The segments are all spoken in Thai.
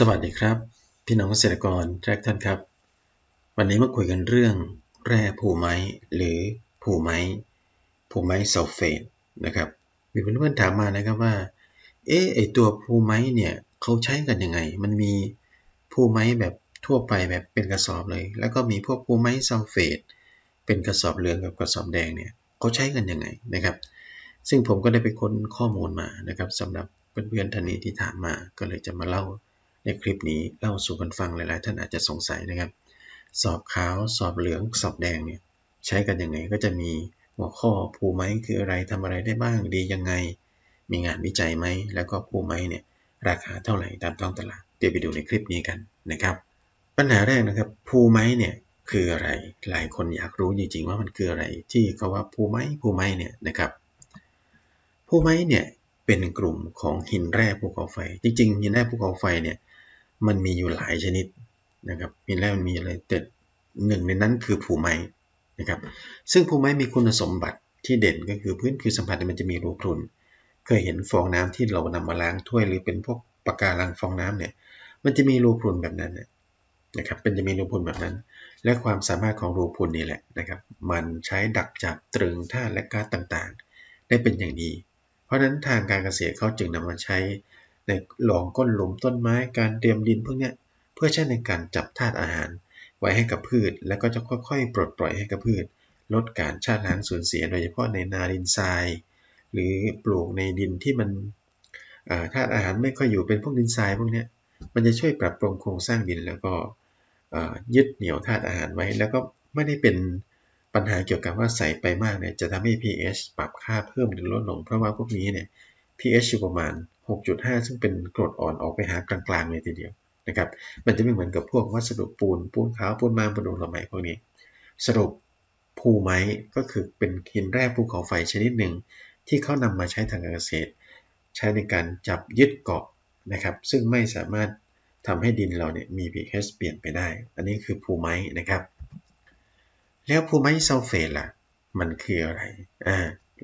สวัสดีครับ พี่น้องเกษตรกรทุกท่านครับ วันนี้มาคุยกันเรื่องแร่ภูไม้หรือภูไม้ภูไม้ซัลเฟตนะครับ มีเพื่อนๆถามมานะครับว่า เอ๊ะไอตัวภูไม้เนี่ยเขาใช้กันยังไง มันมีภูไม้แบบทั่วไปแบบเป็นกระสอบเลย แล้วก็มีพวกภูไม้ซัลเฟตเป็นกระสอบเหลืองกับกระสอบแดงเนี่ยเขาใช้กันยังไงนะครับ ซึ่งผมก็ได้ไปค้นข้อมูลมานะครับสำหรับเพื่อนๆท่านนี้ที่ถามมาก็เลยจะมาเล่า ในคลิปนี้เล่าสู่กันฟังหลาย ๆ ท่านอาจจะสงสัยนะครับ สอบขาว สอบเหลือง สอบแดงเนี่ยใช้กันยังไงก็จะมีหัวข้อภูไม้คืออะไรทำอะไรได้บ้างดียังไง มีงานวิจัยไหม แล้วก็ภูไม้เนี่ยราคาเท่าไหร่ตามท้องตลาดเดี๋ยวไปดูในคลิปนี้กันนะครับ ปัญหาแรกนะครับภูไม้เนี่ยคืออะไรหลายคนอยากรู้จริง ๆ ว่ามันคืออะไร ที่เขาว่าภูไม้ภูไม้เนี่ยนะครับภูไม้เนี่ยเป็นกลุ่มของหินแร่ภูเขาไฟ จริง ๆ หินแร่ภูเขาไฟเนี่ย มันมีอยู่หลายชนิดนะครับ มีแล้วมันมีอะไรแต่หนึ่งในนั้นคือภูไม้นะครับ ซึ่งภูไม้มีคุณสมบัติที่เด่นก็คือพื้นผิวสัมผัสมันจะมีรูพรุน เคยเห็นฟองน้ำที่เรานำมาล้างถ้วยหรือเป็นพวกปากการังฟองน้ำเนี่ย มันจะมีรูพรุนแบบนั้นนะครับเป็นจะมีรูพรุนแบบนั้น และความสามารถของรูพรุนนี่แหละนะครับ มันใช้ดักจับตรึงธาและก๊าซต่างๆ ได้เป็นอย่างดี เพราะฉะนั้นทางการเกษตรเขาจึงนำมาใช้ ในหลองก้นหลุมต้นไม้การเตรียมดินพวกนี้เพื่อใช้ในการจับธาตุอาหาร ไว้ให้กับพืช แล้วก็จะค่อยๆ ปลดปล่อยให้กับพืช ลดการชาติล้างสูญเสียโดยเฉพาะในนาดินทราย หรือปลูกในดินที่มันธาตุอาหารไม่ค่อยอยู่เป็นพวกดินทรายพวกนี้มันจะช่วยปรับปรุงโครงสร้างดินแล้วก็ยึดเหนี่ยวธาตุอาหารไว้ แล้วก็ไม่ได้เป็นปัญหาเกี่ยวกับว่าใส่ไปมากเนี่ยจะทำให้ pH ปรับค่าเพิ่มหรือลดลง เพราะว่าพวกนี้เนี่ย pH อยู่ประมาณ 6.5 ซึ่งเป็นกรดอ่อนออกไปหากลางๆเลยทีเดียวนะครับ มันจะไม่เหมือนกับพวกวัสดุปูน ปูนขาว ปูนมาปูนละไมพวกนี้ สรุปภูไม้ก็คือเป็นหินแร่ภูเขาไฟชนิดหนึ่ง ที่เขานำมาใช้ทางการเกษตร ใช้ในการจับยึดเกาะนะครับ ซึ่งไม่สามารถทำให้ดินเราเนี่ยมี pH เปลี่ยนไปได้ อันนี้คือภูไม้นะครับ แล้วภูไม้ซัลเฟตล่ะ มันคืออะไร อ่า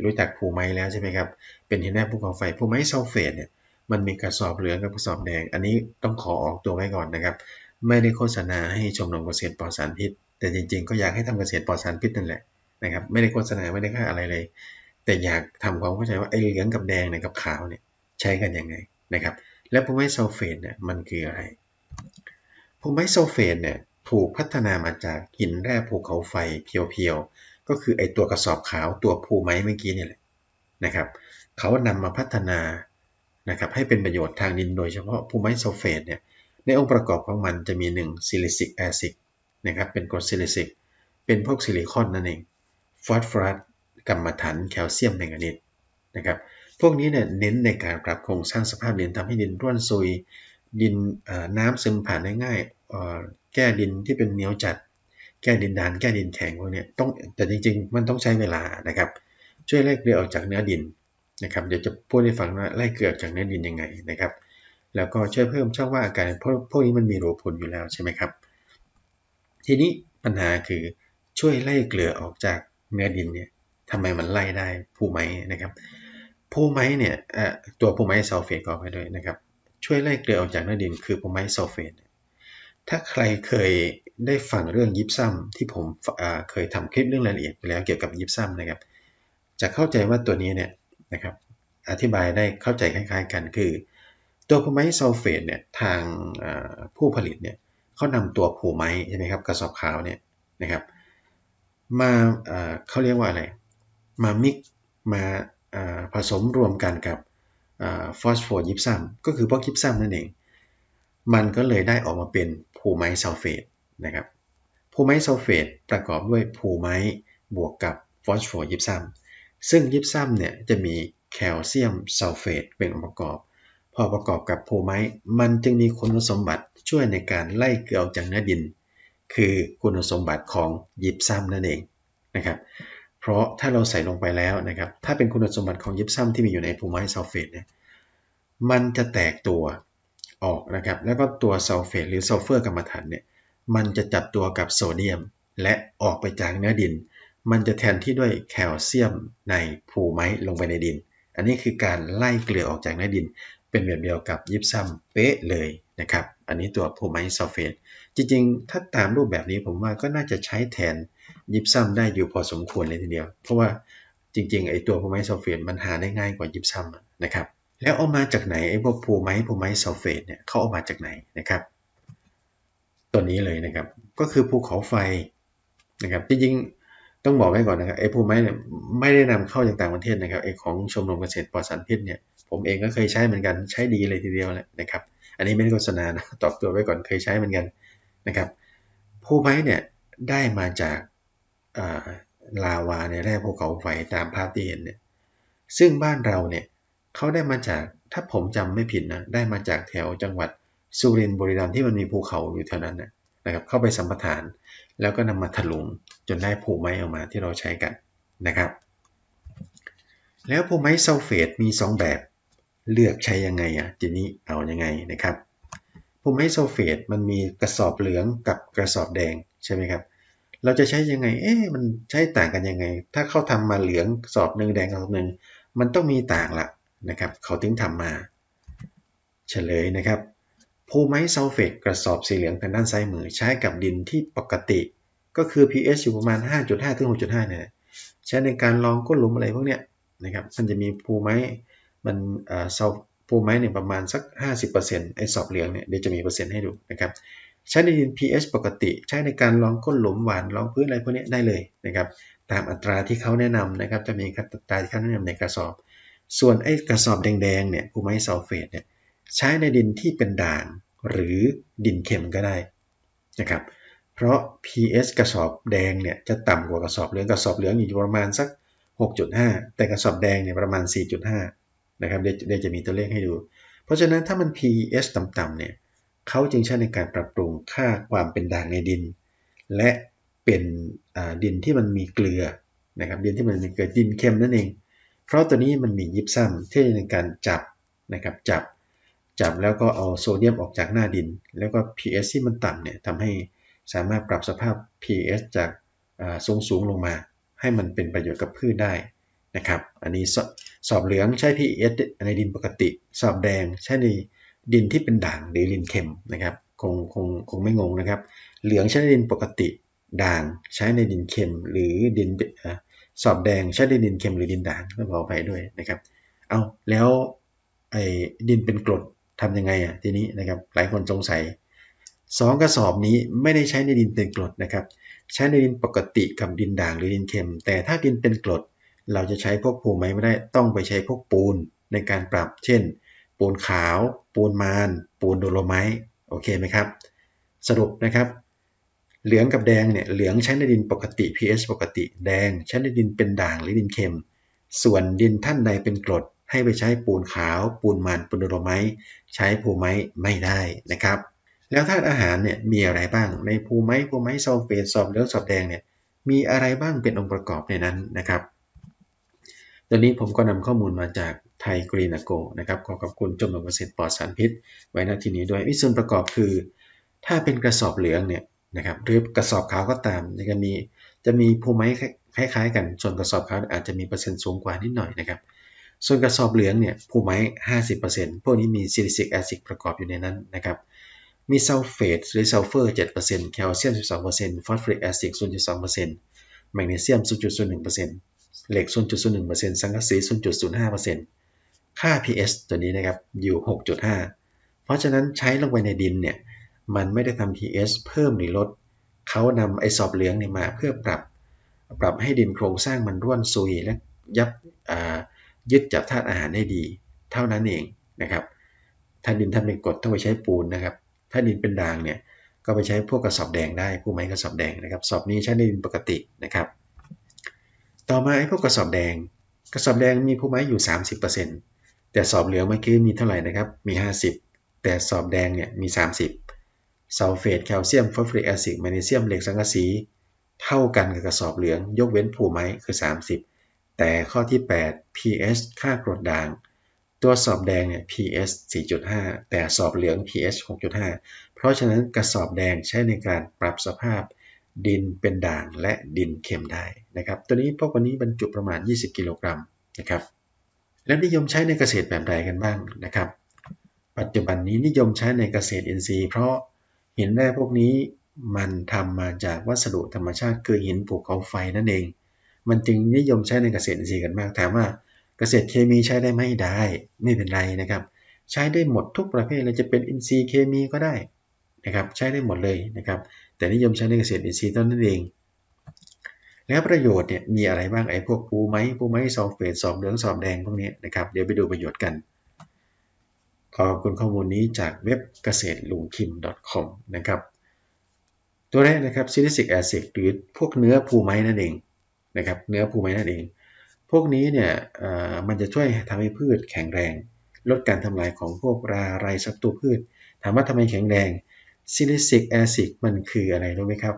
รู้จักภูไม้แล้วใช่ไหมครับ เป็นหินแร่ภูเขาไฟภูไม้ซัลเฟตเนี่ยมันมีกระสอบเหลืองกับกระสอบแดง อันนี้ต้องขอออกตัวไว้ก่อนนะครับ ไม่ได้โฆษณาให้ชมรมเกษตรปลอดสารพิษ แต่จริงๆ ก็อยากให้ทำเกษตรปลอดสารพิษนั่นแหละนะครับไม่ได้โฆษณาไม่ได้ค่าอะไรเลย แต่อยากทำความเข้าใจว่าไอ้เหลืองกับแดงเนี่ยกับขาวเนี่ยใช้กันยังไงนะครับและภูไม้ซัลเฟตเนี่ยมันคืออะไรภูไม้ซัลเฟตเนี่ยถูกพัฒนามาจากหินแร่ภูเขาไฟเพียวๆ ก็คือไอตัวกระสอบขาวตัวภูไม้เมื่อกี้นี่แหละนะครับเขานำมาพัฒนานะครับให้เป็นประโยชน์ทางดินโดยเฉพาะภูไมิซัลเฟตเนี่ยในองค์ประกอบของมันจะมี1ซิลิซิกแอซิดนะครับเป็นกรดซิลิซิกเป็นพวกซิลิคอนนั่นเองฟอสฟอรัสกัมมันถันแคลเซียมแมงกานีสนะครับพวกนี้เนี่ยเน้นในการปรับโครงสร้างสภาพดินทำให้ดินร่วนซุย ดินน้ำซึมผ่านได้ง่ายแก้ดินที่เป็นเหนียวจัด แก้ดินดาน แก้ดินแข็งพวกนี้ต้องแต่จริง ๆ มันต้องใช้เวลานะครับ ช่วยไล่เกลือออกจากเนื้อดินนะครับเดี๋ยวจะพูดให้ฟังว่าไล่เกลือออกจากเนื้อดินยังไงนะครับ แล้วก็ช่วยเพิ่มช่องว่างอากาศเพราะพวกนี้มันมีรูพุนอยู่แล้วใช่ไหมครับ ทีนี้ปัญหาคือช่วยไล่เกลือออกจากเนื้อดินเนี่ยทำไมมันไล่ได้ภูไม้นะครับภูไม้เนี่ยตัวภูไม้ซัลเฟตก็ไปด้วยนะครับช่วยไล่เกลือออกจากเนื้อดินคือภูไม้ซัลเฟต ถ้าใครเคยได้ฟังเรื่องยิปซัมที่ผมเคยทำคลิปเรื่องรายละเอียดไปแล้วเกี่ยวกับยิปซัมนะครับ จะเข้าใจว่าตัวนี้เนี่ยนะครับอธิบายได้เข้าใจคล้ายๆกันคือ ตัวภูไม้ซัลเฟตเนี่ยทางผู้ผลิตเนี่ยเขานำตัวภูไม้ใช่ไหมครับกระสอบขาวเนี่ยนะครับมาเขาเรียกว่าอะไรมามิกมาผสมรวมกันกับฟอสโฟยิปซัมก็คือพวกยิปซัมนั่นเอง มันก็เลยได้ออกมาเป็นภูไม้ซัลเฟตนะครับภูไม้ซัลเฟตประกอบด้วยภูไม้บวกกับฟอสโฟยิปซัมซึ่งยิปซัมเนี่ยจะมีแคลเซียมซัลเฟตเป็นองค์ประกอบ พอประกอบกับโพไม้ มันจึงมีคุณสมบัติช่วยในการไล่เกลือออกจากเนื้อดิน คือคุณสมบัติของยิปซัมนั่นเองนะครับเพราะถ้าเราใส่ลงไปแล้วนะครับถ้าเป็นคุณสมบัติของยิปซัมที่มีอยู่ในโพไม้ซัลเฟตเนี่ยมันจะแตกตัว ออกนะครับ แล้วก็ตัวซัลเฟตหรือซัลเฟอร์กรรมฐานเนี่ยมันจะจับตัวกับโซเดียม และออกไปจากเนื้อดิน มันจะแทนที่ด้วยแคลเซียมในภูไม้ลงไปในดิน อันนี้คือการไล่เกลือออกจากเนื้อดิน เป็นแบบเดียวกับยิปซัมเป๊ะเลยนะครับ อันนี้ตัวพูไมซัลเฟตจริงๆ ถ้าตามรูปแบบนี้ผมว่าก็น่าจะใช้แทนยิปซัมได้อยู่พอสมควรเลยทีเดียว เพราะว่าจริงๆไอตัวพูไมซัลเฟตมันหาได้ง่ายกว่ายิปซัมนะครับ แล้วเอามาจากไหนไอ้พวกพูไมพูไมซัลเฟตเนี่ยเขาเอามาจากไหนนะครับตัวนี้เลยนะครับ ก็คือภูเขาไฟนะครับจริงๆต้องบอกไว้ก่อนนะครับไอ้ภูไม้เนี่ยไม่ได้นำเข้าจากต่างประเทศนะครับไอ้ของชมรมเกษตรปลอดสารพิษเนี่ยผมเองก็เคยใช้เหมือนกันใช้ดีเลยทีเดียวแหละนะครับ อันนี้ไม่ได้โฆษณานะตอบตัวไว้ก่อนเคยใช้เหมือนกันนะครับภูไม้เนี่ยได้มาจากลาวาในแร่ภูเขาไฟตามภาพที่เห็นเนี่ยซึ่งบ้านเราเนี่ย เขาได้มาจากถ้าผมจำไม่ผิดนะ ได้มาจากแถวจังหวัดสุรินทร์บุรีรัมย์ที่มันมีภูเขาอยู่แถวนั้นนะครับ เข้าไปสัมปทาน แล้วก็นำมาถลุงจนได้ภูไม้ออกมาที่เราใช้กันนะครับ แล้วภูไม้ซัลเฟตมี 2 แบบเลือกใช้ยังไงอะทีนี้เอายังไงนะครับภูมิซัลเฟตมันมีกระสอบเหลืองกับกระสอบแดงใช่ไหมครับ เราจะใช้ยังไง เอ๊ะมันใช้ต่างกันยังไง ถ้าเขาทำมาเหลืองสอบหนึ่งแดงสอบหนึ่งมันต้องมีต่างละ นะครับเขาถึงทำมาเฉลยนะครับภูมิซัลเฟตกระสอบสีเหลืองทางด้านซ้ายมือใช้กับดินที่ปกติ ก็คือ pH อยู่ประมาณ 5.5 ถึง 6.5 เนี่ยใช้ในการลองก้นหลุมอะไรพวกเนี้ยนะครับมันจะมีภูไมิมันเอ่อซัลปูไม้เนี่ยประมาณสัก 50%ไอ้สอบเหลืองเนี่ยเดี๋ยวจะมีเปอร์เซ็นต์ให้ดูนะครับใช้ในดิน pH ปกติ ใช้ในการลองก้นหลุมหวานลองพื้นอะไรพวกนี้ได้เลยนะครับตามอัตราที่เขาแนะนำนะครับจะมีอัตราที่เขาแนะนำในกระสอบ ส่วนไอ้กระสอบแดงๆเนี่ยภูไม้ซัลเฟตเนี่ยใช้ในดินที่เป็นด่างหรือดินเค็มก็ได้นะครับเพราะ pH กระสอบแดงเนี่ยจะต่ำกว่ากระสอบเหลืองกระสอบเหลืองอยู่ประมาณสัก 6.5 แต่กระสอบแดงเนี่ยประมาณ 4.5นะครับเดี๋ยวจะมีตัวเลขให้ดู เพราะฉะนั้นถ้ามัน pH ต่ำๆเนี่ยเขาจึงใช้ในการปรับปรุงค่าความเป็นด่างในดิน และเป็นดินที่มันมีเกลือนะครับดินที่มันมีเกลือดินเค็มนั่นเอง เพราะตัวนี้มันมียิบซ้ำที่ในการจับนะครับจับจับแล้วก็เอาโซเดียมออกจากหน้าดิน แล้วก็ pH ที่มันต่ำเนี่ยทำให้สามารถปรับสภาพ pH จากสูงสูงลงมา ให้มันเป็นประโยชน์กับพืชได้นะครับ อันนี้สอบเหลืองใช้ PES ในดินปกติ สอบแดงใช้ในดินที่เป็นด่างหรือดินเค็มนะครับคงคงคงไม่งงนะครับ เหลืองใช้ในดินปกติ ด่างใช้ในดินเค็ม หรือดิน สอบแดงใช้ในดินเค็มหรือดินด่างต้องขอไปด้วยนะครับ เอาแล้วไอ้ดินเป็นกรดทำยังไงอะทีนี้นะครับหลายคนสงสัยสองกระสอบนี้ไม่ได้ใช้ในดินเป็นกรดนะครับ ใช้ในดินปกติกับดินด่างหรือดินเค็ม แต่ถ้าดินเป็นกรด เราจะใช้พวกภูมิไม่ได้ต้องไปใช้พวกปูนในการปรับ เช่น ปูนขาว ปูนมาน ปูนโดโลไมต์โอเคไหมครับ สรุปนะครับ เหลืองกับแดงเนี่ยเหลืองใช้ในดินปกติ pH ปกติ แดงใช้ในดินเป็นด่างหรือดินเค็ม ส่วนดินท่านใดเป็นกรด ให้ไปใช้ปูนขาว ปูนมันปูนโดโลไมต์ใช้ภูไม้ไม่ได้นะครับ แล้วธาตุอาหารเนี่ยมีอะไรบ้างในภูไม้ภูไม้ซัลเฟตสอบเหลืองสอบแดงเนี่ยมีอะไรบ้างเป็นองค์ประกอบในนั้นนะครับตัวนี้ผมก็นำข้อมูลมาจากไทยกรีนโกนะครับขอขอบคุณจมเกษตรปลอดสารพิษ ไว้ณที่นี้ด้วยวิส่วนประกอบคือ ถ้าเป็นกระสอบเหลืองเนี่ย นะครับหรือกระสอบขาวก็ตามจะมีจะมีภูมิคล้ายๆ กันส่วนกระสอบขาวอาจจะมีเปอร์เซ็นต์สูงกว่านิดหน่อยนะครับส่วนกระสอบเหลืองเนี่ยภูมิ50%พวกนี้มีซิลิซิกแอซิดประกอบอยู่ในนั้นนะครับมีซัลเฟตหรือซัลเฟอร์7%แคลเซียม12%ฟอสฟอริกแอซิด0.2%แมกนีเซียม0.01%เซ็นต์เหล็ก0.01%สังกะสี0.05%ค่า pH ตัวนี้นะครับอยู่6.5เพราะฉะนั้นใช้ลงไปในดินเนี่ย มันไม่ได้ทำ pH เพิ่มหรือลด เขานำไอสอบเหลืองนี่มาเพื่อปรับ ปรับให้ดินโครงสร้างมันร่วนซุยและยับยึดจับธาตุอาหารได้ดี เท่านั้นเองนะครับถ้าดินท่านเป็นกรดต้องไปใช้ปูนนะครับ ถ้าดินเป็นด่างเนี่ยก็ไปใช้พวกกระสอบแดงได้ผู้ไม้กระสอบแดงนะครับสอบนี้ใช้ในดินปกตินะครับ ต่อมาไอ้พวกกระสอบแดง กระสอบแดงมีผู้ไม้อยู่ 30%แต่สอบเหลืองเมื่อกี้มีเท่าไหร่นะครับมี 50 แต่สอบแดงเนี่ยมี 30 ซัลเฟตแคลเซียมฟอสฟอริกแอซิดแมกนีเซียมเหล็กสังกะสี เท่ากันกับกระสอบเหลือง ยกเว้นผู้ไม้คือ 30 แต่ข้อที่ 8 pH ค่ากรดด่าง ตัวสอบแดงเนี่ย pH 4.5 แต่สอบเหลือง pH 6.5 เพราะฉะนั้นกระสอบแดงใช้ในการปรับสภาพดินเป็นด่างและดินเค็มได้นะครับ ตัวนี้พวกวันนี้บรรจุประมาณ 20 กิโลกรัมนะครับและนิยมใช้ในเกษตรแบบใดกันบ้างนะครับ ปัจจุบันนี้นิยมใช้ในเกษตรอินทรีย์เพราะ หินแร่พวกนี้มันทำมาจากวัสดุธรรมชาติคือหินภูเขาไฟนั่นเอง มันจึงนิยมใช้ในเกษตรอินทรีย์กันมาก ถามว่าเกษตรเคมีใช้ได้ไม่ได้ ไม่เป็นไรนะครับ ใช้ได้หมดทุกประเภทเลยจะเป็นอินทรีย์เคมีก็ได้นะครับ ใช้ได้หมดเลยนะครับ แต่นิยมใช้ในเกษตรอินทรีย์เท่านั้นเอง แล้วประโยชน์เนี่ยมีอะไรบ้างไอ้พวกปูไม้ปูไม้ซอฟเฟตสอบเหลืองสอบแดงพวกนี้นะครับ เดี๋ยวไปดูประโยชน์กัน ขอบคุณข้อมูลนี้จากเว็บเกษตรลุงคิม .com นะครับ ตัวแรกนะครับซิลิซิกแอซิดหรือพวกเนื้อภูไม้นั่นเองนะครับ เนื้อภูไม้นั่นเอง พวกนี้เนี่ยมันจะช่วยทำให้พืชแข็งแรง ลดการทำลายของพวกราไรศัตรูพืช ถามว่าทำไมแข็งแรงซิลิซิกแอซิดมันคืออะไรรู้ไหมครับ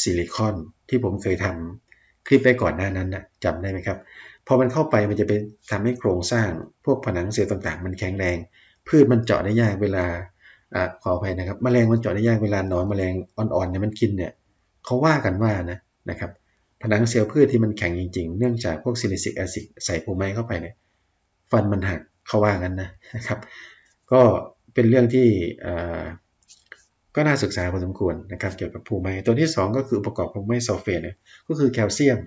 ซิลิคอนที่ผมเคยทำคลิปไปก่อนหน้านั้นนะจำได้ไหมครับพอมันเข้าไปมันจะไปทำให้โครงสร้างพวกผนังเซลล์ต่างๆ มันแข็งแรง พืชมันเจาะได้ยากเวลาอขออภัยนะครับแมลงมันเจาะได้ยากเวลานอนแมลงอ่อนๆเนี่ยมันกินเนี่ยเขาว่ากันว่านะนะครับผนังเซลล์พืชที่มันแข็งจริงๆ เนื่องจากพวกซิลิซิกแอซิดใส่โพไมเข้าไปเนี่ยฟันมันหักเขาว่ากันนะนะครับ ก็เป็นเรื่องที่ก็น่าศึกษาพอสมควรนะครับ เกี่ยวกับภูมิตัวที่ 2 ก็คือประกอบของไม้ซัลเฟตเนี่ยก็คือแคลเซียม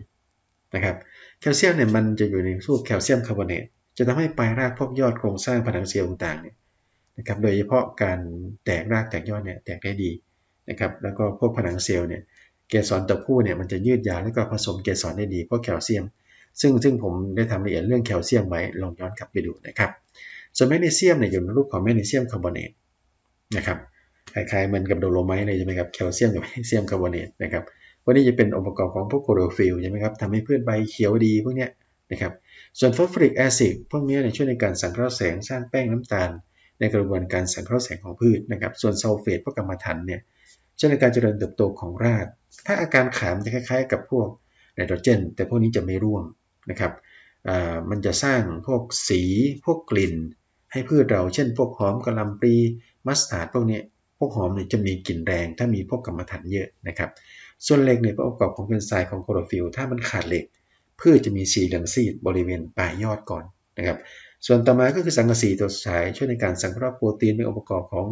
นะครับแคลเซียมเนี่ยมันจะอยู่ในสูตรแคลเซียมคาร์บอเนต จะทำให้ปลายรากพวกยอดโครงสร้างผนังเซลล์ต่างๆเนี่ยนะครับโดยเฉพาะการแตกรากแตกยอดเนี่ยแตกได้ดีนะครับแล้วก็พวกผนังเซลล์เนี่ยเกสรตัวผู้เนี่ยมันจะยืดยาวแล้วก็ผสมเกสรได้ดีเพราะแคลเซียม ซึ่งซึ่งผมได้ทำละเอียดเรื่องแคลเซียมไว้ลองย้อนกลับไปดูนะครับส่วนแมกนีเซียมเนี่ยอยู่ในรูปของแมกนีเซียมคาร์บอเนตนะครับคล้ายๆเหมือนกับโดโลไมต์เลยใช่ไหมครับแคลเซียมกับแมกนีเซียมคาร์บอเนตนะครับวันนี้จะเป็นองค์ประกอบของพวกโคโรฟิลใช่ไหมครับทำให้พืชใบเขียวดีพวกเนี้ยนะครับ ส่วนฟอสฟอริกแอซิดพวกนี้ช่วยในการสังเคราะห์แสงสร้างแป้งน้ำตาล ในกระบวนการสังเคราะห์แสงของพืชนะครับ ส่วนซัลเฟตพวกกรรมฐานเนี่ยช่วยในการเจริญเติบโตของราก ถ้าอาการขามจะคล้ายๆ กับพวกไนโตรเจน แต่พวกนี้จะไม่ร่วงนะครับมันจะสร้างพวกสีพวกกลิ่น ให้พืชเราเช่น พวกหอมกระลำปลีมัสตาร์ดพวกนี้พวกหอมเนี่ยจะมีกลิ่นแรง ถ้ามีพวกกรรมฐานเยอะนะครับ ส่วนเหล็กเนี่ยประกอบของเป็นทรายของโคลอฟิลถ้ามันขาดเหล็ก พืชจะมีสีเหลืองซีดบริเวณปลายยอดก่อนนะครับส่วนต่อมาก็คือสังกะสีตัวสุดท้ายช่วยในการสังเคราะห์โปรตีนเป็นองค์ประกอบของ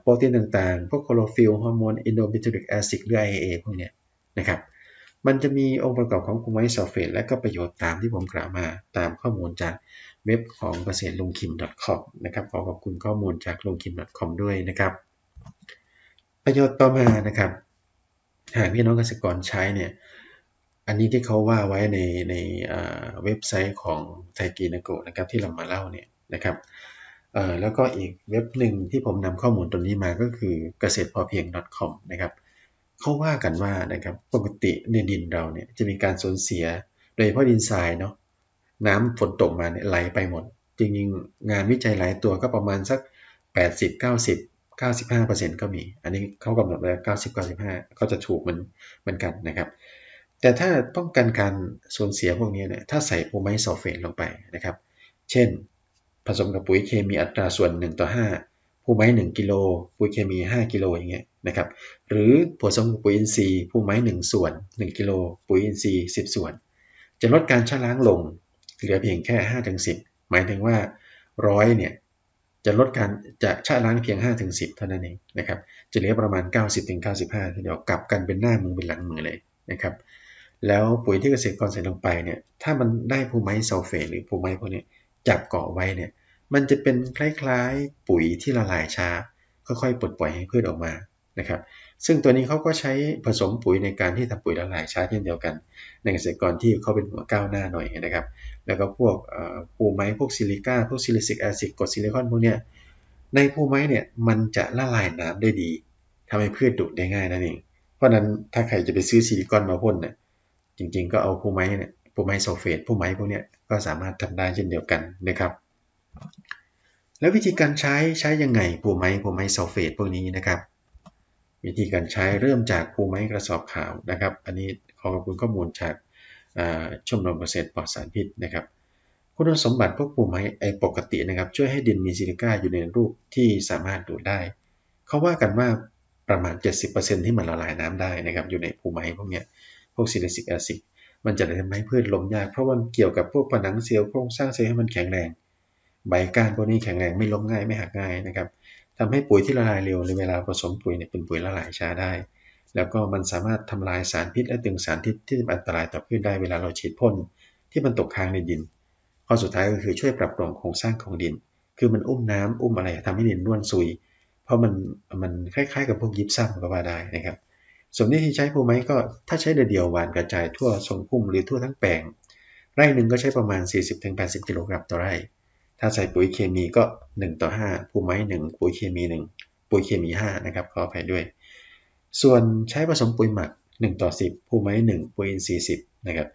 โปรตีนต่างๆ พวกโคลอฟิลฮอร์โมนอินโดบิทูริกแอซิดหรือ IAA พวกนี้นะครับมันจะมีองค์ประกอบของคูไมซัลเฟตและก็ประโยชน์ตามที่ผมกล่าวมาตามข้อมูลจากเว็บของเกษตรลงคิม .com นะครับขอขอบคุณข้อมูลจากลงคิม .com ด้วยนะครับ ประโยชน์ต่อมานะครับ หากพี่น้องเกษตรกรใช้เนี่ย อันนี้ที่เขาว่าไว้ในในเว็บไซต์ของไทกีนาโกนะครับที่เรามาเล่าเนี่ยนะครับแล้วก็อีกเว็บหนึ่งที่ผมนำข้อมูลตรงนี้มาก็คือเกษตรพอเพียง .com นะครับเขาว่ากันว่านะครับปกติในดินเราเนี่ยจะมีการสูญเสียโดยเฉพาะดินทรายเนาะน้ำฝนตกมาเนี่ยไหลไปหมด จริงๆงานวิจัยหลายตัวก็ประมาณสัก 80-90 95%ก็มี อันนี้เขากำหนดไว้90 95 ก็จะถูกมันเหมือนกันนะครับ แต่ถ้าป้องกันการสูญเสียพวกนี้เนี่ยถ้าใส่โพไมซัลเฟตลงไปนะครับ เช่น ผสมกับปุ๋ยเคมีอัตราส่วน 1 ต่อ 5 ผู้ไม้ 1 กิโลปุ๋ยเคมี 5 กิโลอย่างเงี้ยนะครับหรือผสมกับปุ๋ยอินทรีย์ผู้ไม้ 1 ส่วน 1 กิโลปุ๋ยอินทรีย์ 10 ส่วน จะลดการชะล้างลง เหลือเพียงแค่ 5-10 หมายถึงว่าร้อยเนี่ยจะลดการจะชะล้างเพียง 5-10 เท่านั้นเองนะครับจะเหลือประมาณ 90-95ทีเดียวกลับกันเป็นหน้ามือเป็นหลังมือเลยนะครับ แล้วปุ๋ยที่เกษตรกรใส่ลงไปเนี่ยถ้ามันได้ภูไม้ซัลเฟตหรือภูไม้พวกนี้จับเกาะไว้เนี่ยมันจะเป็นคล้ายๆปุ๋ยที่ละลายช้า ค่อยๆปลดปล่อยให้พืชออกมานะครับซึ่งตัวนี้เขาก็ใช้ผสมปุ๋ยในการที่ทำปุ๋ยละลายช้าเช่นเดียวกัน ในเกษตรกรที่เขาเป็นหัวก้าวหน้าหน่อยนะครับ แล้วก็พวกภูไม้พวกซิลิก้าพวกซิลิซิกแอซิดกรดซิลิคอนพวกเนี้ยในภูไม้เนี่ยมันจะละลายน้ำได้ดีทำให้พืชดูดได้ง่ายนั่นเองเพราะนั้นถ้าใครจะไปซื้อซิลิคอนมาพ่นเนี่ย จริงๆ ก็เอาภูไม้เนี่ยภูไม้โซเฟตภูไม้พวกเนี้ยก็สามารถทำได้เช่นเดียวกันนะครับ แล้ววิธีการใช้ใช้ยังไงภูไม้ภูไม้โซเฟตพวกนี้นะครับ วิธีการใช้เริ่มจากภูไม้กระสอบขาวนะครับ อันนี้ขอขอบคุณข้อมูลจากชมรมเกษตรปลอดสารพิษนะครับคุณสมบัติพวกปูไม้ไอปกตินะครับ ช่วยให้ดินมีซิลิก้าอยู่ในรูปที่สามารถดูดได้ เขาว่ากันว่าประมาณ 70%ที่มันละลายน้ำได้นะครับ อยู่ในภูไม้พวกเนี้ย พวกซิลิซิกแอซิดมันจะทำให้พืชล้มยาก เพราะมันเกี่ยวกับพวกผนังเซลล์โครงสร้างเซลล์ให้มันแข็งแรง ใบก้านพวกนี้แข็งแรงไม่ล้มง่ายไม่หักง่ายนะครับทำให้ปุ๋ยที่ละลายเร็วในเวลาผสมปุ๋ยเนี่ยเป็นปุ๋ยละลายช้าได้ แล้วก็มันสามารถทำลายสารพิษและตึงสารพิษที่อันตรายต่อพืชได้เวลาเราฉีดพ่นที่มันตกค้างในดิน ข้อสุดท้ายก็คือช่วยปรับปรุงโครงสร้างของดิน คือมันอุ้มน้ำอุ้มอะไรทำให้ดินร่วนซุย เพราะมันมันคล้ายๆ กับพวกยิปซัมก็ว่าได้นะครับ ส่วนวิธีใช้ภูไม้ก็ถ้าใช้เดียวหวานกระจายทั่วทรงพุ่มหรือทั่วทั้งแปลง ไร่หนึ่งก็ใช้ประมาณ 40-80 กิโลกรัมต่อไร่ ถ้าใส่ปุ๋ยเคมีก็ 1 ต่อ5ภูไม้ 1 ปุ๋ยเคมี 1 ปุ๋ยเคมี 5 นะครับขออภัยด้วย ส่วนใช้ผสมปุ๋ยหมัก 1 ต่อ 10ภูไม้ 1 ปุ๋ยอินทรีย์10นะครับ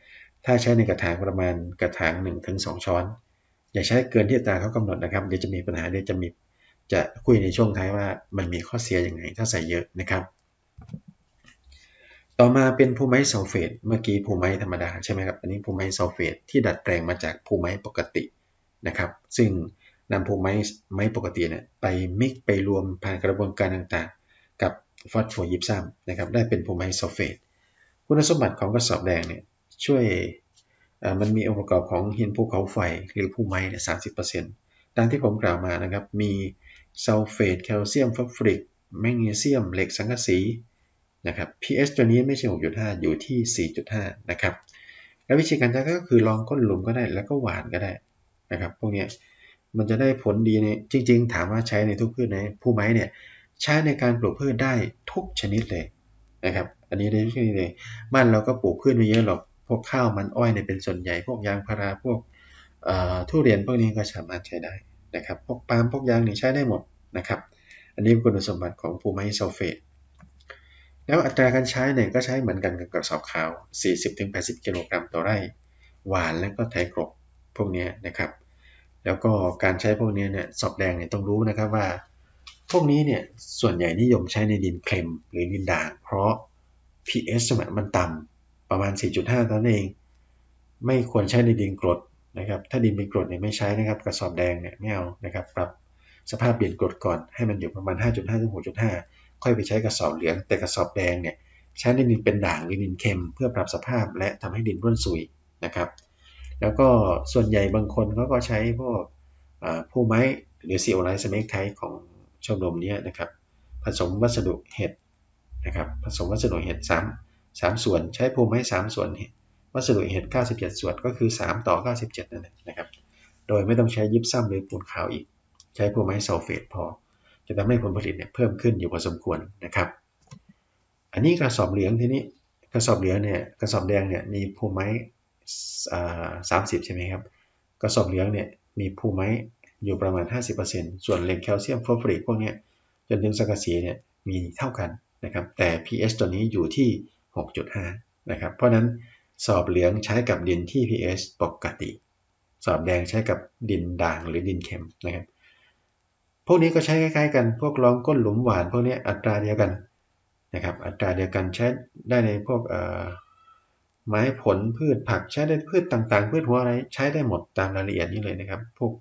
ถ้าใช้ในกระถางประมาณกระถาง 1-2 ช้อน อย่าใช้เกินที่ตาเขากำหนดนะครับเดี๋ยวจะมีปัญหาเดี๋ยวจะมีจะคุยในช่วงท้ายว่ามันมีข้อเสียยังไงถ้าใส่เยอะนะครับ ต่อมาเป็นภูไม้ซัลเฟตเมื่อกี้ภูไม้ธรรมดาใช่ไหมครับ อันนี้ภูไม้ซัลเฟตที่ดัดแปลงมาจากภูไม้ปกตินะครับ ซึ่งนำภูไม้ไม้ปกติเนี่ยไปมิกไปรวมผ่านกระบวนการต่างๆ กับฟอสโฟยิปซัมนะครับได้เป็นภูไม้ซัลเฟตคุณสมบัติของกระสอบแดงเนี่ยช่วยมันมีองค์ประกอบของหินภูเขาไฟหรือภูไม้เนี่ยสาดังที่ผมกล่าวมานะครับ มีซัลเฟตแคลเซียมฟอสฟอริกแมกนีเซียม เหล็กสังกะสี นะครับ pH ตัวนี้ไม่ใช่ 6.5 อยู่ที่ 4.5 นะครับ แล้ววิธีการใช้ก็คือลองก้นหลุมก็ได้แล้วก็หวานก็ได้นะครับ พวกนี้มันจะได้ผลดีในจริง ๆ ถามว่าใช้ในทุกพืชไหนผู้ไม้เนี่ยใช้ในการปลูกพืชได้ทุกชนิดเลยนะครับ อันนี้ได้ทุกชนิดเลยบ้านเราก็ปลูกพืชไม่เยอะหรอกพวกข้าวมันอ้อยเนี่ยเป็นส่วนใหญ่พวกยางพาราพวกทุเรียนพวกนี้ก็สามารถใช้ได้นะครับ พวกปาล์มพวกยางนี่ใช้ได้หมดนะครับ อันนี้เป็นคุณสมบัติของภูไม้ซัลเฟต แล้วอัตราการใช้เนี่ยก็ใช้เหมือนกันกับกระสอบขาว 40-80 กิโลกรัมต่อไร่ หวานแล้วก็ไถกรบพวกนี้นะครับ แล้วก็การใช้พวกนี้เนี่ยสอบแดงเนี่ยต้องรู้นะครับว่า พวกนี้เนี่ยส่วนใหญ่นิยมใช้ในดินเค็มหรือดินด่าง เพราะ pH มันต่ำประมาณ 4.5ตอนเอง ไม่ควรใช้ในดินกรดนะครับ ถ้าดินเป็นกรดเนี่ยไม่ใช้นะครับ กระสอบแดงเนี่ยไม่เอานะครับ ปรับสภาพดินกรดก่อนให้มันอยู่ประมาณ 5.5ถึง6.5 ค่อยไปใช้กระสอบเหลือง แต่กระสอบแดงเนี่ยใช้ในดินเป็นด่างหรือดินเค็ม เพื่อปรับสภาพและทำให้ดินร่วนซุยนะครับ แล้วก็ส่วนใหญ่บางคนเขาก็ใช้พวกผู้ไม้หรือซีโอไลท์สเมกไทของชมรมนี้นะครับ ผสมวัสดุเห็ดนะครับผสมวัสดุเห็ด3 3ส่วนใช้ภูไม้3 ส่วนวัสดุเห็ด97 ส่วนก็คือ 3 ต่อ 97 นั่นเองนะครับ โดยไม่ต้องใช้ยิบซ้ำหรือปูนขาวอีก ใช้ภูไม้ซัลเฟตพอ จะทำให้ผลผลิตเนี่ยเพิ่มขึ้นอยู่พอสมควรนะครับ อันนี้กระสอบเหลืองทีนี้กระสอบเหลืองเนี่ยกระสอบแดงเนี่ยมีภูไม้สามสิบใช่ไหมครับกระสอบเหลืองเนี่ยมีภูไม้อยู่ประมาณ 50%ส่วนเหล็กแคลเซียมฟอสฟอริกพวกนี้จนถึงสังกะสีเนี่ยมีเท่ากันนะครับแต่ pH ตัวนี้อยู่ที่ 6.5 นะครับเพราะนั้นสอบเหลืองใช้กับดินที่ pH ปกติ สอบแดงใช้กับดินด่างหรือดินเค็มนะครับ พวกนี้ก็ใช้คล้ายๆกัน พวกร้องก้นหลุมหวาน พวกนี้อัตราเดียวกันนะครับ อัตราเดียวกันใช้ได้ในพวกไม้ผลพืชผักใช้ได้พืชต่างๆ พืชหัวอะไรใช้ได้หมดตามรายละเอียดนี้เลยนะครับ พวก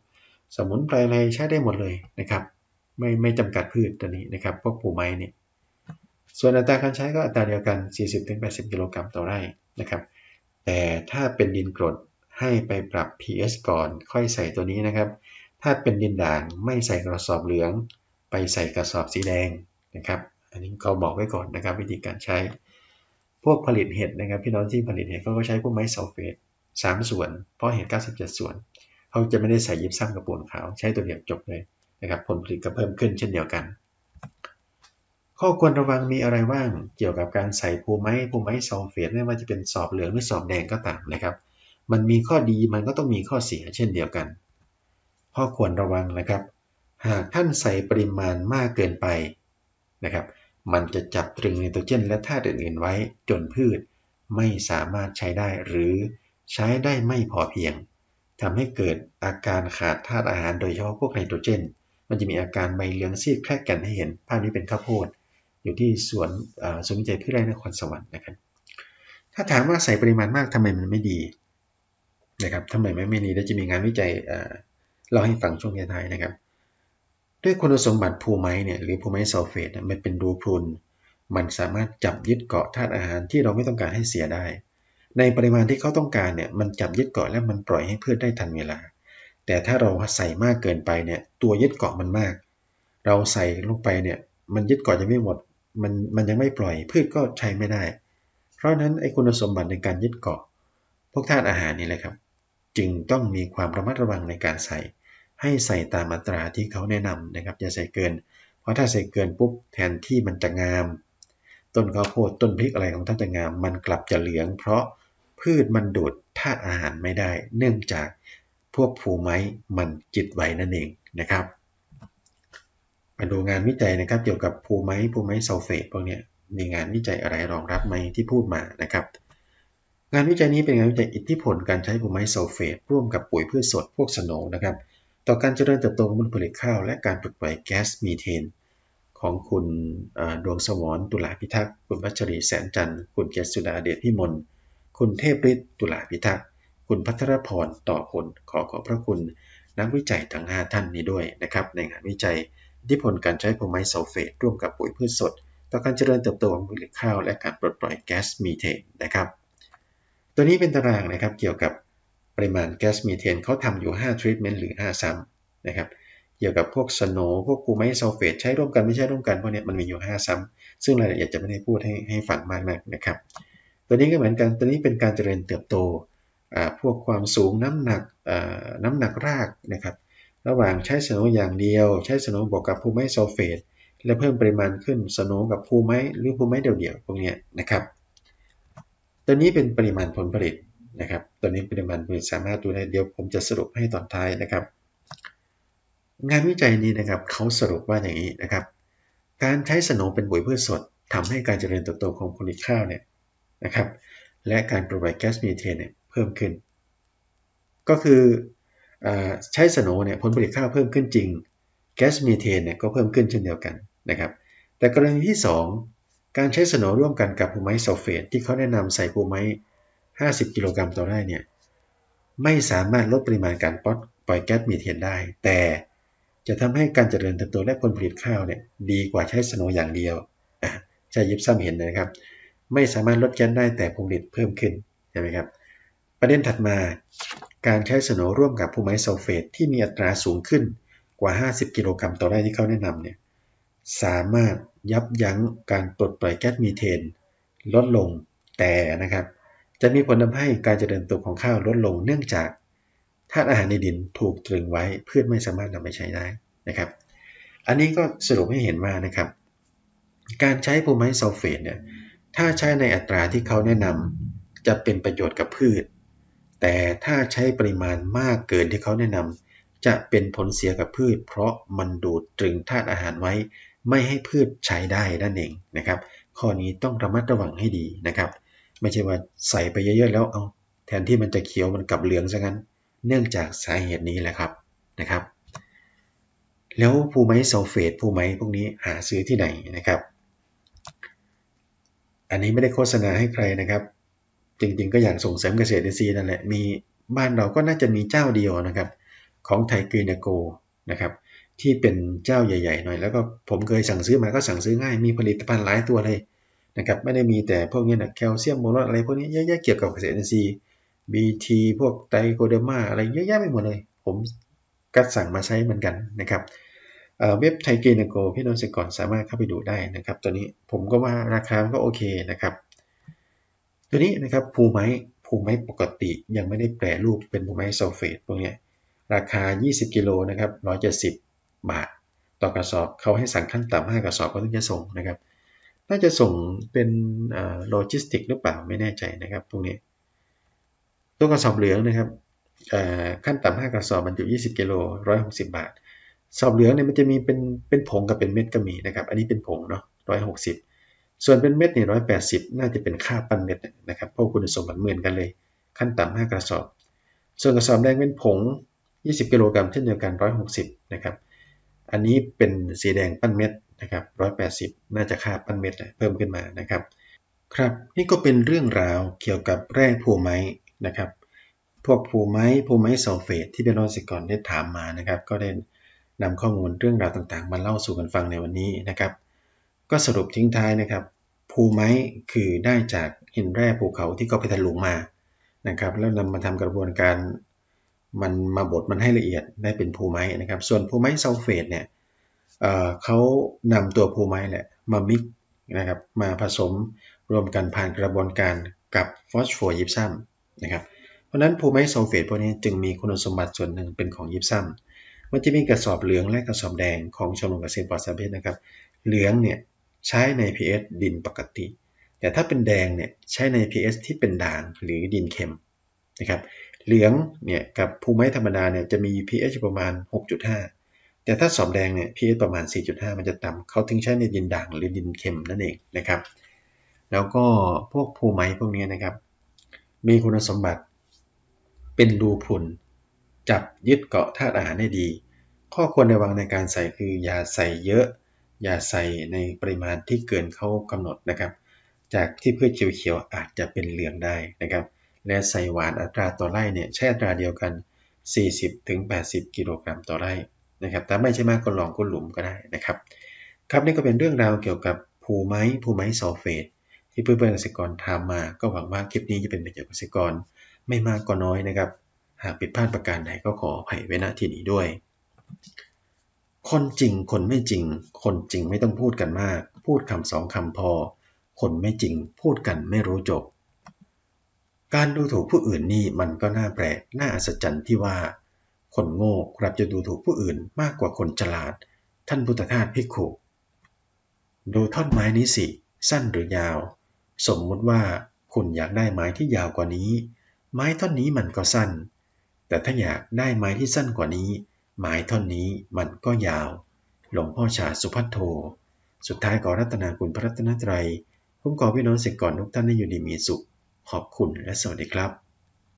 สมุนไพรอะไรใช้ได้หมดเลยนะครับ ไม่ไม่จำกัดพืชตัวนี้นะครับ พวกปูไม้นี่ส่วนอัตราการใช้ก็อัตราเดียวกัน 40-80 กิโลกรัมต่อไร่นะครับ แต่ถ้าเป็นดินกรดให้ไปปรับ pH ก่อนค่อยใส่ตัวนี้นะครับ ถ้าเป็นดินด่างไม่ใส่กระสอบเหลือง ไปใส่กระสอบสีแดงนะครับ อันนี้เขาบอกไว้ก่อนนะครับ วิธีการใช้ พวกผลิตเห็ดนะครับ พี่น้องที่ผลิตเห็ดเขาก็ใช้พวกไม้ซัลเฟต3ส่วน เพราะเห็ด97 ส่วน เขาจะไม่ได้ใส่ยิบซ้ำกับปูนขาวใช้ตัวเดียวจบเลยนะครับ ผลผลิตก็เพิ่มขึ้นเช่นเดียวกัน ข้อควรระวังมีอะไรบ้างเกี่ยวกับการใส่ภูไม้ภูไม้ซัลเฟตไม่ว่าจะเป็นสอบเหลืองหรือสอบแดงก็ตามนะครับ มันมีข้อดีมันก็ต้องมีข้อเสียเช่นเดียวกัน ข้อควรระวังนะครับ หากท่านใส่ปริมาณมากเกินไปนะครับ มันจะจับตรึงไนโตรเจนและธาตุอื่นๆไว้จนพืชไม่สามารถใช้ได้หรือใช้ได้ไม่พอเพียงทำให้เกิดอาการขาดธาตุอาหารโดยเฉพาะพวกไนโตรเจน มันจะมีอาการใบเหลืองซีดแครกกันให้เห็น ภาพนี้เป็นข้าวโพด อยู่ที่สวนสวนวิจัยพืชไร่นครสวรรค์นะครับ ถ้าถามว่าใส่ปริมาณมากทำไมมันไม่ดีนะครับทำไมไม่ดีแล้วจะมีงานวิจัย เล่าให้ฟังช่วงท้ายนะครับ ด้วยคุณสมบัติภูไม้เนี่ยหรือภูไม้ซัลเฟตมันเป็นรูพรุน มันสามารถจับยึดเกาะธาตุอาหารที่เราไม่ต้องการให้เสียได้ ในปริมาณที่เขาต้องการเนี่ยมันจับยึดเกาะและมันปล่อยให้พืชได้ทันเวลา แต่ถ้าเราใส่มากเกินไปเนี่ยตัวยึดเกาะมันมาก เราใส่ลงไปเนี่ยมันยึดเกาะยังไม่หมดมันมันยังไม่ปล่อยพืชก็ใช้ไม่ได้ เพราะนั้นไอ้คุณสมบัติในการยึดเกาะ พวกธาตุอาหารนี่แหละครับ จึงต้องมีความระมัดระวังในการใส่ ให้ใส่ตามอัตราที่เขาแนะนำนะครับอย่าใส่เกิน เพราะถ้าใส่เกินปุ๊บแทนที่มันจะงาม ต้นข้าวโพดต้นพริกอะไรของท่านจะงาม มันกลับจะเหลือง เพราะพืชมันดูดธาตุอาหารไม่ได้ เนื่องจากพวกภูไม้มันจิตไว้นั่นเองนะครับมาดูงานวิจัยนะครับ เกี่ยวกับภูไม้ภูไม้ซัลเฟตพวกนี้มีงานวิจัยอะไรรองรับไหมที่พูดมานะครับงานวิจัยนี้เป็นงานวิจัยอิทธิพลการใช้ภูไม้ซัลเฟตร่วมกับปุ๋ยพืชสดพวกสโนนะครับ ต่อการเจริญเติบโตของผลผลิตข้าว และการปล่อยปล่อยแก๊สมีเทน ของคุณดวงสวรตุลาพิทักษ์คุณวัชรีแสนจันทร์คุณเกศสุดาเดชพิมลคุณเทพฤทธิ์ตุลาพิทักษ์คุณพัทรพรต่อผลขอขอบพระคุณนักวิจัยทั้ง 5 ท่านนี้ด้วยนะครับในงานวิจัยทธิพลการใช้โพไมซัลเฟตร่วมกับปุ๋ยพืชสด ต่อการเจริญเติบโตของผลิตข้าว และการปลดปล่อยแก๊สมีเทนนะครับ ตัวนี้เป็นตารางนะครับเกี่ยวกับ ปริมาณแก๊สมีเทนเขาทำอยู่5ทรีทเมนต์หรือ 5 ซ้ำนะครับเกี่ยวกับพวกสโนพวกปูไมซัลเฟตใช้ร่วมกันไม่ใช่ร่วมกันพวกนี้มันมีอยู่ 5 ซ้ำซึ่งรายละเอียดจะไม่ได้พูดให้ให้ฟังมากนักนะครับ ตัวนี้ก็เหมือนกันตัวนี้เป็นการเจริญเติบโตพวกความสูงน้ำหนักน้ำหนักรากนะครับระหว่างใช้สโนอย่างเดียว ใช้สโนบวกกับภูไม้ซัลเฟตและเพิ่มปริมาณขึ้นสโนกับภูไม้หรือภูไม้เดี่ยวๆพวกนี้นะครับ ตัวนี้เป็นปริมาณผลผลิต นะครับตัวนี้ปริมาณผลผลิตสามารถดูได้เดี๋ยวผมจะสรุปให้ตอนท้ายนะครับ งานวิจัยนี้นะครับเขาสรุปว่าอย่างนี้นะครับ การใช้สโนเป็นปุ๋ยพืชสดทำให้การเจริญเติบโตของผลิตข้าวเนี่ยนะครับ และการปล่อยแก๊สมีเทนเนี่ยเพิ่มขึ้น ก็คือใช้สโนเนี่ยผลผลิตข้าวเพิ่มขึ้นจริงแก๊สมีเทนเนี่ยก็เพิ่มขึ้นเช่นเดียวกันนะครับ แต่กรณีที่ 2 การใช้สโนร่วมกันกับภูไม้ซัลเฟตที่เขาแนะนำใส่ภูไม้ 50 กิโลกรัมต่อไร่เนี่ย ไม่สามารถลดปริมาณการปล่อยแก๊สมีเทนได้ แต่จะทำให้การเจริญเติบโตและผลผลิตข้าวเนี่ยดีกว่าใช้สโนอย่างเดียวใช้ยิบซ้ำเห็นนะครับ ไม่สามารถลดแก๊สได้แต่ผลผลิตเพิ่มขึ้นใช่ไหมครับ ประเด็นถัดมาการใช้สโนร่วมกับภูไม้ซัลเฟตที่มีอัตราสูงขึ้นกว่า 50 กิโลกรัมต่อไร่ที่เขาแนะนำเนี่ยสามารถยับยั้งการปลดปล่อยแก๊สมีเทน ลดลงแต่นะครับ จะมีผลทำให้การเจริญเติบของข้าวลดลงเนื่องจากธาตุอาหารในดินถูกตรึงไว้พื่อไม่สามารถนำไปใช้ได้นะครับ อันนี้ก็สรุปให้เห็นว่านะครับ การใช้ภูไม้ซัลเฟตเนี่ยถ้าใช้ในอัตราที่เขาแนะนำจะเป็นประโยชน์กับพืช แต่ถ้าใช้ปริมาณมากเกินที่เขาแนะนำจะเป็นผลเสียกับพืช เพราะมันดูดตรึงธาตุอาหารไว้ ไม่ให้พืชใช้ได้นั่นเองนะครับ ข้อนี้ต้องระมัดระวังให้ดีนะครับ ไม่ใช่ว่าใส่ไปเยอะๆแล้วเอาแทนที่มันจะเขียวมันกลับเหลืองซะงั้น เนื่องจากสาเหตุนี้แหละครับนะครับ แล้วภูไม้ซัลเฟตภูไม้พวกนี้หาซื้อที่ไหนนะครับ อันนี้ไม่ได้โฆษณาให้ใครนะครับ จริงๆ ก็อยากส่งเสริมเกษตรอินทรีย์นั่นแหละมีบ้านเราก็น่าจะมีเจ้าเดียวนะครับ ของไทยกรีนโกนะครับที่เป็นเจ้าใหญ่ ๆ หน่อย แล้วก็ผมเคยสั่งซื้อมาก็สั่งซื้อง่าย มีผลิตภัณฑ์หลายตัวเลย นะครับไม่ได้มีแต่พวกนี้นะแคลเซียมโมโนอะไรพวกนี้เยอะๆเกี่ยวกับเกษตรอินทรีย์ BT พวกไตโคเดอร์มาอะไรเยอะแยะไปหมดเลย ผมก็สั่งมาใช้เหมือนกันนะครับเว็บไทยกนโกพี่น้องเกษตรกรสามารถเข้าไปดูได้นะครับ ตัวนี้ผมก็ว่าราคาก็โอเคนะครับ ตัวนี้นะครับภูไม้ภูไม้ปกติยังไม่ได้แปรรูปเป็นภูไม้ซัลเฟตพวกนี้ราคา 20 กิโลนะครับ170 บาท ต่อกระสอบเขาให้สั่งขั้นต่ำ5กระสอบก็ต้องจะส่งนะครับ น่าจะส่งเป็นโลจิสติกหรือเปล่าไม่แน่ใจนะครับตรงนี้ ตัวกระสอบเหลืองนะครับขั้นต่ำ5กระสอบมันอยู่20กิโล160 บาท สอบเหลืองเนี่ยมันจะมีเป็นเป็นผงกับเป็นเม็ดก็มีนะครับ อันนี้เป็นผงเนาะ160 ส่วนเป็นเม็ดนี่ร้อยแปดสิบน่าจะเป็นค่าปั้นเม็ดนะครับเพราะคุณสมบัติเหมือนกันเลย ขั้นต่ำห้ากระสอบ ส่วนกระสอบแดงเป็นผง 20 กิโลกรัมเช่นเดียวกัน 160 นะครับ อันนี้เป็นสีแดงปั้นเม็ด นะครับ180 น่าจะค่าปั้นเม็ดเพิ่มขึ้นมานะครับครับนี่ก็เป็นเรื่องราวเกี่ยวกับแร่ภูไม้นะครับ พวกภูไม้ภูไม้ซัลเฟตที่เป็นรอสิกรได้ถามมานะครับ ก็ได้นำข้อมูลเรื่องราวต่างๆ มาเล่าสู่กันฟังในวันนี้นะครับ ก็สรุปทิ้งท้ายนะครับภูไม้คือได้จากหินแร่ภูเขาที่เขาไปทะลุงมานะครับ แล้วนำมาทำกระบวนการมันมาบดมันให้ละเอียดได้เป็นภูไม้นะครับ ส่วนภูไม้ซัลเฟตเนี่ย เขานำตัวภูไม้แหละมามิกนะครับมาผสมรวมกันผ่านกระบวนการกับฟอสโฟยิปซัมนะครับเพราะนั้นภูไม้ซัลเฟตพวกนี้จึงมีคุณสมบัติส่วนหนึ่งเป็นของยิปซัมมันจะมีกระสอบเหลืองและกระสอบแดงของชมรมเกษตรปลอดสารพิษนะครับ เหลืองเนี่ยใช้ใน pH ดินปกติ แต่ถ้าเป็นแดงเนี่ยใช้ใน pH ที่เป็นด่างหรือดินเค็มนะครับ เหลืองเนี่ยกับภูไม้ธรรมดาเนี่ยจะมี pH ประมาณ 6.5 แต่ถ้าสอบแดงเนี่ย pH ประมาณ 4.5 มันจะต่ำเขาถึงใช้ในดินด่างหรือดินเค็มนั่นเองนะครับ แล้วก็พวกภูไม้พวกนี้นะครับ มีคุณสมบัติเป็นรูพุนจับยึดเกาะธาตุอาหารได้ดี ข้อควรระวังในการใส่คืออย่าใส่เยอะ อย่าใส่ในปริมาณที่เกินเขากำหนดนะครับ จากที่พืชเขียวๆอาจจะเป็นเหลืองได้นะครับ และใส่หวานอัตราต่อไร่เนี่ยใช้อัตราเดียวกัน 40-80 กิโลกรัมต่อไร่ นะครับแต่ไม่ใช่มากก็ลองก้นหลุมก็ได้นะครับ ครับนี่ก็เป็นเรื่องราวเกี่ยวกับภูไม้ภูไม้ซัลเฟตที่เพื่อนๆเกษตรกรทำมา ก็หวังว่าคลิปนี้จะเป็นประโยชน์เกษตรกรไม่มากก็น้อยนะครับ หากผิดพลาดประการใดก็ขออภัยไว้ณที่นี้ด้วย คนจริงคนไม่จริง คนจริงไม่ต้องพูดกันมาก พูดคำสองคำพอ คนไม่จริงพูดกันไม่รู้จบ การดูถูกผู้อื่นนี่มันก็น่าแปลกน่าอัศจรรย์ที่ว่า คนโง่ครับจะดูถูกผู้อื่นมากกว่าคนฉลาด ท่านพุทธทาสพิกขุดูท่อนไม้นี้สิ สั้นหรือยาว สมมุติว่าคุณอยากได้ไม้ที่ยาวกว่านี้ ไม้ท่อนนี้มันก็สั้น แต่ถ้าอยากได้ไม้ที่สั้นกว่านี้ ไม้ท่อนนี้มันก็ยาว หลวงพ่อชาสุพัทโท สุดท้ายขอรัตนาคุณพระรัตนตรัยคุ้มครอพี่น้องเสกก่อนทุกท่านให้อยู่ดีมีสุข ขอบคุณและสวัสดีครับ